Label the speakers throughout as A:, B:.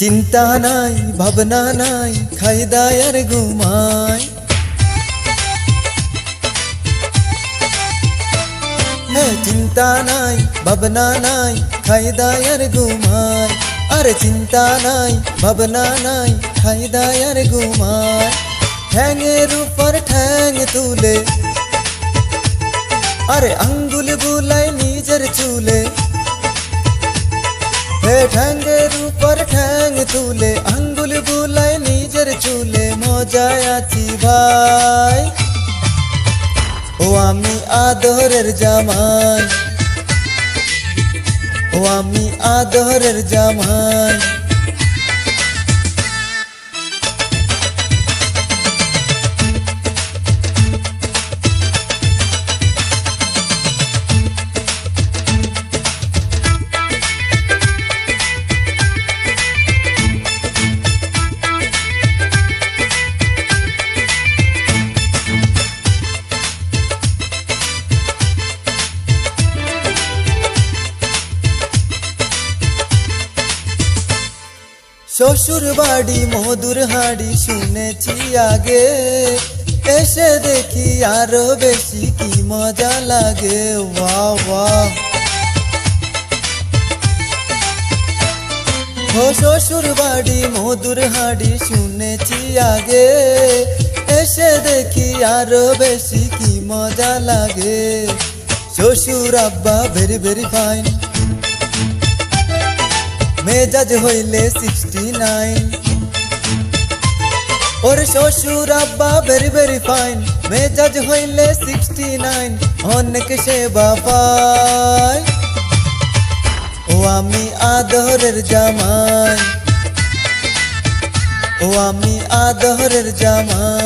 A: চিন্তা নাই, ভাবনা নাই খাই দায় আর ঘুমায় চিন্তা নাই, ভাবনা নাই খাই দায় আর ঘুমায় আরে, চিন্তা নাই, ভাবনা নাই খাই দায় আর ঘুমায় ঠ্যাঙের উপর ঠ্যাং তুলে। আরে আঙ্গুল তুলে আঙ্গুল বুলাই, নিজের চুলে মজায় আছি ভাই। ও আমি আদরের জামাই। ও আমি আদরের জামাই। শ্বশুর বাড়ি, মধুর হাড়ি শুনেছি আগে। এসে দেখি আরও বেশি কি মজা লাগে। ওয়া শ্বশুর বাড়ি, মধুর হাড়ি শুনেছি আগে। এসে দেখি আরও বেশি কি মজা লাগে। শ্বশুর আব্বা, ভেরি ভেরি ফাইন। মেজাজ হইলে সিক্সটি নাইন ওর শ্বশুর আব্বা ভেরি ভেরি ফাইন মেজাজ হইলে সিক্সটি নাইন অনেক সেবা পায়। ও আমি আদরের জামাই। ও আমি আদরের জামাই।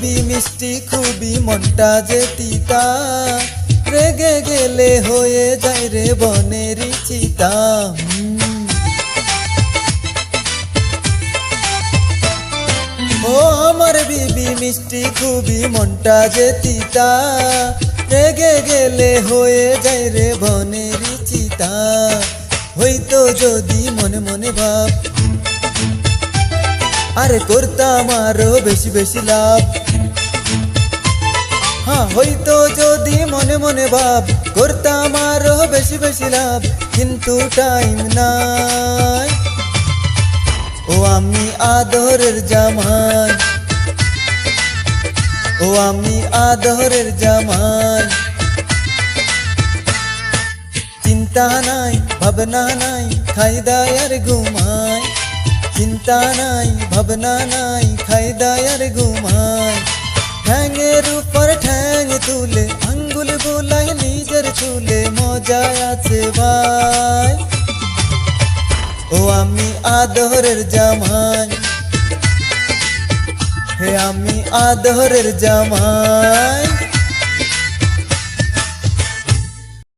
A: বিবি মিষ্টি, খুবই মনটা যে তিতা। রেগে গেলে হয়ে যায় রে বনের চিতা। ও আমার বিবি মিষ্টি, খুবই মনটা যে তিতা। রেগে গেলে হয়ে যায় রে বনের চিতা। হইতো যদি মনে মনে ভাব আরে করতাম আরও বেশি বেশি লাভ। হ্যাঁ হইতো যদি মনে মনে ভাব করতাম আরও বেশি বেশি লাভ, কিন্তু টাইম নাই। ও, আমি আদরের জামাই। ও, আমি আদরের জামাই। চিন্তা নাই, ভাবনা নাই খাই আর ঘুমাই। চিন্তা নাই, ভাবনা নাই খাই দায় আর ঘুমাই। ঠ্যাঙের উপর ঠ্যাং তুলে, আঙ্গুল বুলাই নিজের চুলে মজা আছে ভাই। ও আমি আদরের জামাই। হে আমি আদরের জামাই।